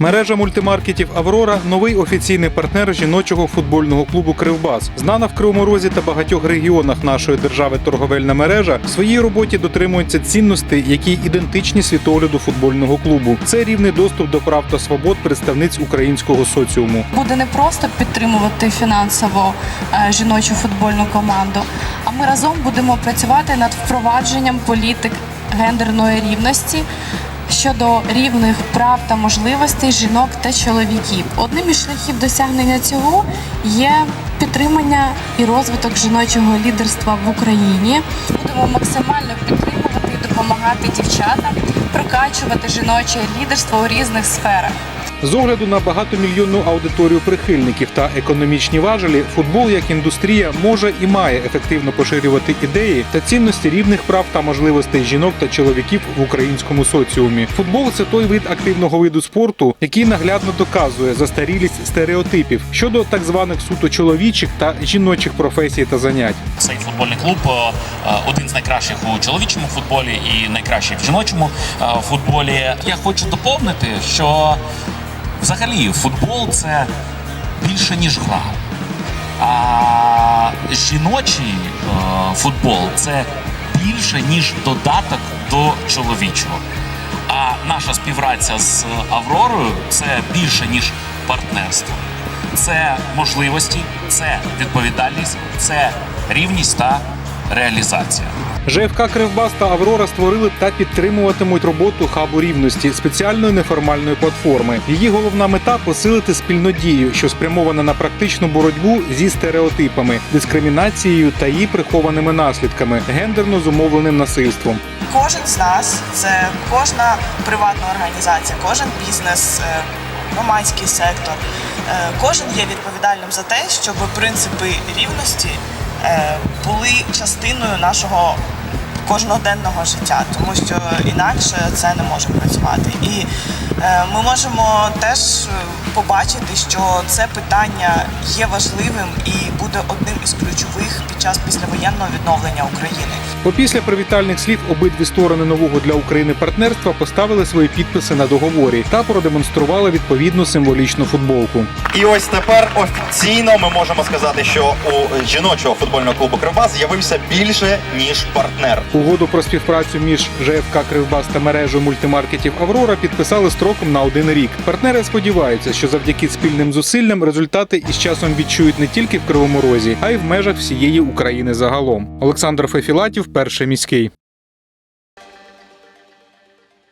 Мережа мультимаркетів Аврора новий офіційний партнер жіночого футбольного клубу Кривбас. Знана в Кривому Розі та багатьох регіонах нашої держави торговельна мережа в своїй роботі дотримується цінностей, які ідентичні світогляду футбольного клубу. Це рівний доступ до прав та свобод представниць українського соціуму. буде не просто підтримувати фінансово е, жіночу футбольну команду, а ми разом будемо працювати над впровадженням політик гендерної рівності щодо рівних прав та можливостей жінок та чоловіків. Одним із шляхів досягнення цього є підтримання і розвиток жіночого лідерства в Україні. Будемо максимально підтримувати і допомагати дівчатам прокачувати жіноче лідерство у різних сферах. З огляду на багатомільйонну аудиторію прихильників та економічні важелі, футбол як індустрія може і має ефективно поширювати ідеї та цінності рівних прав та можливостей жінок та чоловіків в українському соціумі. Футбол це той вид активного виду спорту, який наглядно доказує застарілість стереотипів щодо так званих суто чоловічих та жіночих професій та занять. Цей футбольний клуб е, е, один з найкращих у чоловічому футболі і найкращий в жіночому е, футболі. Я хочу доповнити, що взагалі футбол це більше ніж гра. А жіночий е, футбол це більше ніж додаток до чоловічого. А наша співпраця з Авророю це більше ніж партнерство. Це можливості, це відповідальність, це рівність та реалізація. ЖФК Кривбас та Аврора створили та підтримуватимуть роботу хабу рівності спеціальної неформальної платформи. Її головна мета посилити спільну дію, що спрямована на практичну боротьбу зі стереотипами, дискримінацією та її прихованими наслідками, гендерно зумовленим насильством. Кожен з нас це кожна приватна організація, кожен бізнес, е, громадський сектор. е, Кожен є відповідальним за те, щоб принципи рівності е, були частиною нашого кожноденного життя, тому що інакше це не може працювати. І е, ми можемо теж побачити, що це питання є важливим і буде одним із ключових під час післявоєнного відновлення України. Опісля привітальних слів обидві сторони нового для України партнерства поставили свої підписи на договорі та продемонстрували відповідну символічну футболку. І ось тепер офіційно ми можемо сказати, що у жіночого футбольного клубу Кривбас з'явився більше ніж партнер. Угоду про співпрацю між ЖФК Кривбас та мережею мультимаркетів Аврора підписали строком на один рік. Партнери сподіваються, завдяки спільним зусиллям результати із часом відчують не тільки в Кривому Розі, а й в межах всієї України загалом. Олександр Фефілатів, перший міський.